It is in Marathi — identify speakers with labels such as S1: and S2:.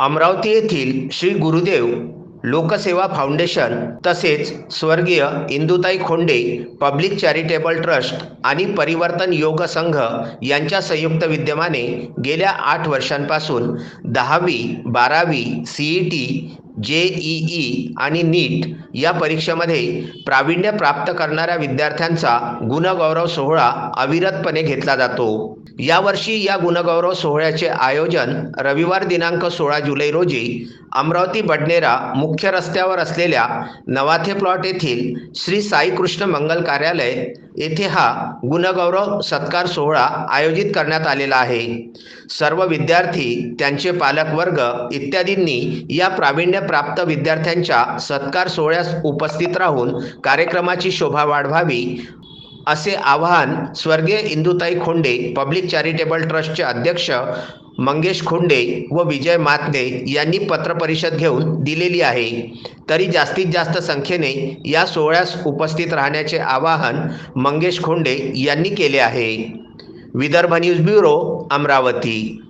S1: अमरावती येथील श्री गुरुदेव लोकसेवा फाउंडेशन तसेच स्वर्गीय Indutai Khonde public charitable trust आणि परिवर्तन योग संघ यांच्या संयुक्त विद्यमाने गेल्या आठ वर्षांपासून दहावी बारावी C E T J E E आणि नीट या परीक्षेमध्ये प्रावीण्य प्राप्त करणाऱ्या विद्यार्थ्यांचा गुणगौरव सोहळा अविरतपणे घेतला जातो. यावर्षी या गुणगौरव सोहळ्याचे आयोजन रविवार दिनांक सोळा जुलै रोजी अमरावती बडनेरा मुख्य रस्त्यावर असलेल्या नवाथे प्लॉट येथील श्री साईकृष्ण मंगल कार्यालय येथे हा गुणगौरव सत्कार सोहळा आयोजित करण्यात आलेला आहे. सर्व विद्यार्थी त्यांचे पालकवर्ग इत्यादींनी या प्रावीण्यप्राप्त विद्यार्थ्यांच्या सत्कार सोहळ्यास उपस्थित राहून कार्यक्रमाची शोभा वाढवावी असे आवाहन स्वर्गीय इंदुताई खोंडे पब्लिक चॅरिटेबल ट्रस्टचे अध्यक्ष मंगेश खोंडे व विजय मातने यांनी पत्रपरिषद घेऊन दिलेली आहे. तरी जास्तीत जास्त संख्येने या सोहळ्यास उपस्थित राहण्याचे आवाहन मंगेश खोंडे यांनी केले आहे. Vidarbha news bureau Amravati.